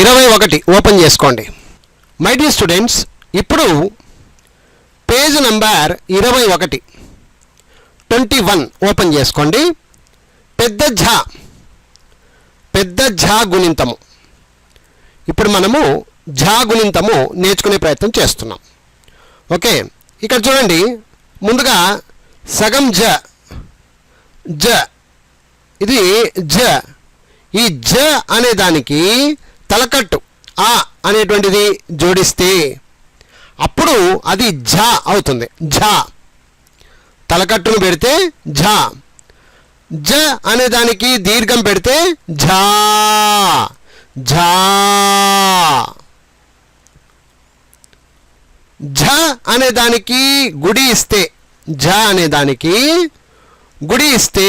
ఇరవై ఒకటి ఓపెన్ చేసుకోండి. మై డియర్ స్టూడెంట్స్ ఇప్పుడు పేజ్ నంబర్ ఇరవై ఒకటి ట్వంటీ వన్ ఓపెన్ చేసుకోండి. పెద్ద ఝా పెద్ద ఝ గుణింతము. ఇప్పుడు మనము ఝ గుణింతము నేర్చుకునే ప్రయత్నం చేస్తున్నాం. ఓకే ఇక్కడ చూడండి. ముందుగా సగం జ జ ఇది జ ఈ జ అనే దానికి తలకట్టు. ఆ అనేటువంటిది జోడిస్తే అప్పుడు అది ఝ అవుతుంది. ఝ. తలకట్టును పెడితే ఝ. జ అనే దానికి దీర్ఘం పెడితే ఝా. ఝా. ఝ అనే దానికి గుడి ఇస్తే ఝ అనే దానికి గుడి ఇస్తే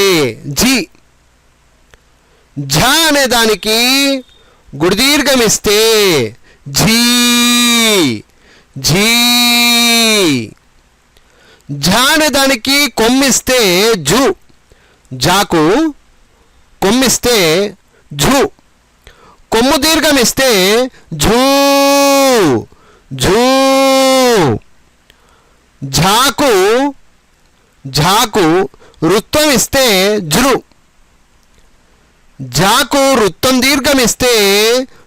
జి ఝ అనే దానికి గుడిదీర్ఘమిస్తే ఝీ ఝీ. ఝ అనే దానికి కొమ్మిస్తే జు జాకు కొమ్మిస్తే ఝు. కొమ్ము దీర్ఘమిస్తే ఝూ ఝూ. ఝాకు ఝాకు వృత్తం ఇస్తే ఝృ జాకు వృత్తం దీర్ఘం ఇస్తే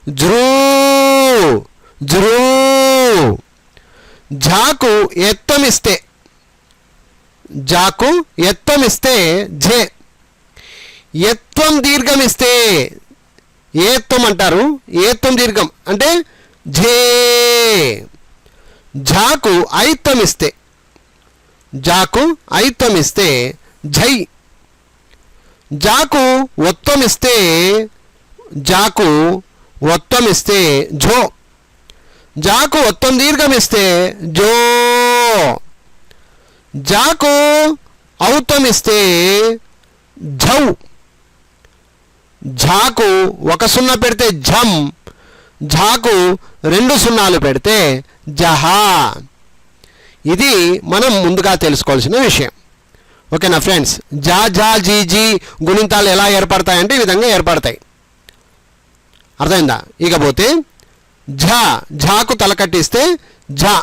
ఝృ ఝృ ఝాకు ఇస్తే జాకు ఎత్తమిస్తే ఇస్తే ఎత్వం దీర్ఘం ఇస్తే ఏత్వం అంటారు. ఏత్వం దీర్ఘం అంటే జే. జాకు ఐత్వం ఇస్తే జాకు ఐత్వం ఇస్తే ఝై జాకు ఒత్తమిస్తే జాకు ఒత్తమిస్తే జో. ఝో జాకు ఒత్తం దీర్ఘమిస్తే జో. జాకు ఔతం ఝౌ ఝాకు ఒక సున్నా పెడితే ఝం ఝాకు రెండు సున్నాలు పెడితే జహా. ఇది మనం ముందుగా తెలుసుకోవాల్సిన విషయం. ఓకేనా ఫ్రెండ్స్ జా జా జీ జీ గుణింతాలు ఎలా ఏర్పడతాయంటే ఈ విధంగా ఏర్పడతాయి. అర్థమైందా? ఇకపోతే ఝా ఝాకు తలకట్టిస్తే ఝా.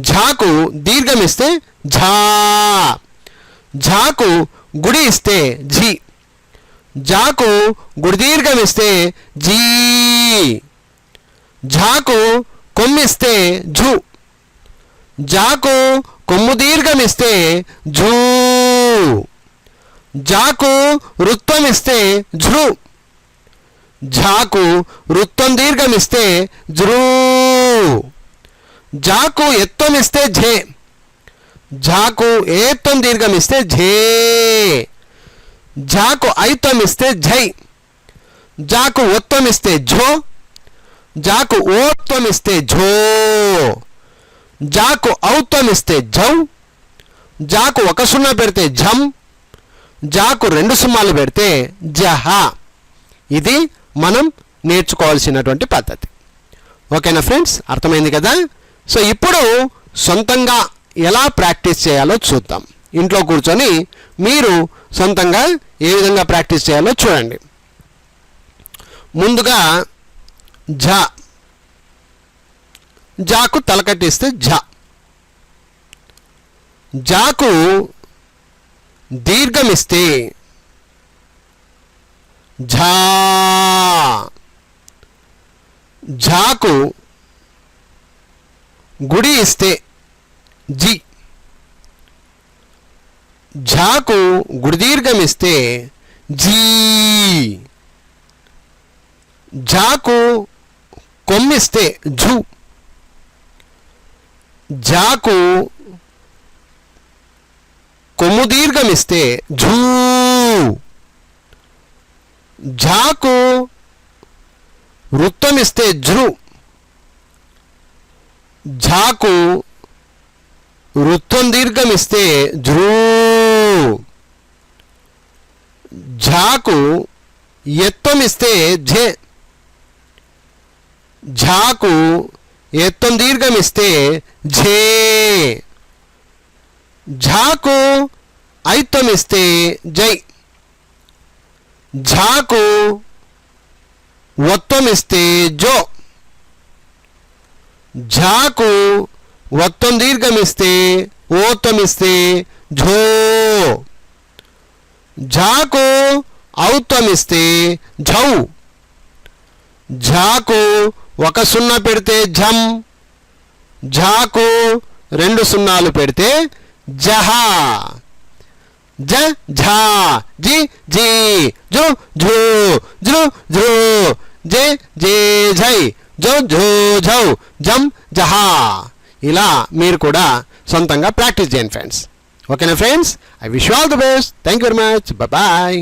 ఝాకు దీర్ఘం ఇస్తే ఝా. ఝాకు గుడి ఇస్తే ఝీ. ఝాకు గుడి దీర్ఘం ఇస్తే జీ ఝాకు కొమ్మిస్తే ఝు. ఝాకు కొమ్ము దీర్ఘం ఇస్తే ఝూ జాకు వృత్తం ఇస్తే ఝృ ఝాకు వృత్తం దీర్ఘం ఇస్తే ఝృ జాకు ఎత్తం ఇస్తే ఝే జాకు ఏత్తం దీర్ఘం ఇస్తే ఝే జాకు ఐత్తం ఇస్తే ఝై జాకు ఒత్తం ఇస్తే ఝో జాకు ఓత్వం ఇస్తే ఝో జాకు ఔత్వం ఇస్తే జాకు ఒక సున్నా పెడితే జం జాకు రెండు సున్నాలు పెడితే జహా. ఇది మనం నేర్చుకోవాల్సినటువంటి పద్ధతి. ఓకేనా ఫ్రెండ్స్? అర్థమైంది కదా? సో ఇప్పుడు సొంతంగా ఎలా ప్రాక్టీస్ చేయాలో చూద్దాం. ఇంట్లో కూర్చొని మీరు సొంతంగా ఏ విధంగా ప్రాక్టీస్ చేయాలో చూడండి. ముందుగా ఝ జాకు తలకట్టిస్తే ఝ. జాకు దీర్ఘమిస్తే ఝా. ఝాకు గుడి ఇస్తే జి ఝాకు గుడి ఇస్తే జీ ఝాకు కొమ్మిస్తే ఝు. జాకు కొమ్ము దీర్ఘం ఇస్తే ఝూ ఝాకు వృత్తం ఇస్తే ఝృ ఝాకు వృత్తం దీర్ఘం ఇస్తే ఝృ ఝాకు ఎత్తం ఇస్తే ఝే ఝాకు ఎత్తం దీర్ఘం ఇస్తే ఝే ఝాకు ఐత్తం ఇస్తే జై ఝాకు ఒత్తం ఇస్తే జో ఝాకు ఒత్తం దీర్ఘం ఇస్తే ఓత్తం ఇస్తే ఝో ఝాకు ఔత్తం ఇస్తే ఝౌ ఝాకు ఒక సున్నా పెడితే ఝం ఝాకు రెండు సున్నాలు పెడితే జహా జ ఝా జి జీ జు ఝూ జృ ఝృ జే జే ఝై జో ఝో ఝౌ జం జహా ఇలా మీరు కూడా సొంతంగా ప్రాక్టీస్ చేయండి ఫ్రెండ్స్ ఓకేనా friends I wish all the best thank you very much bye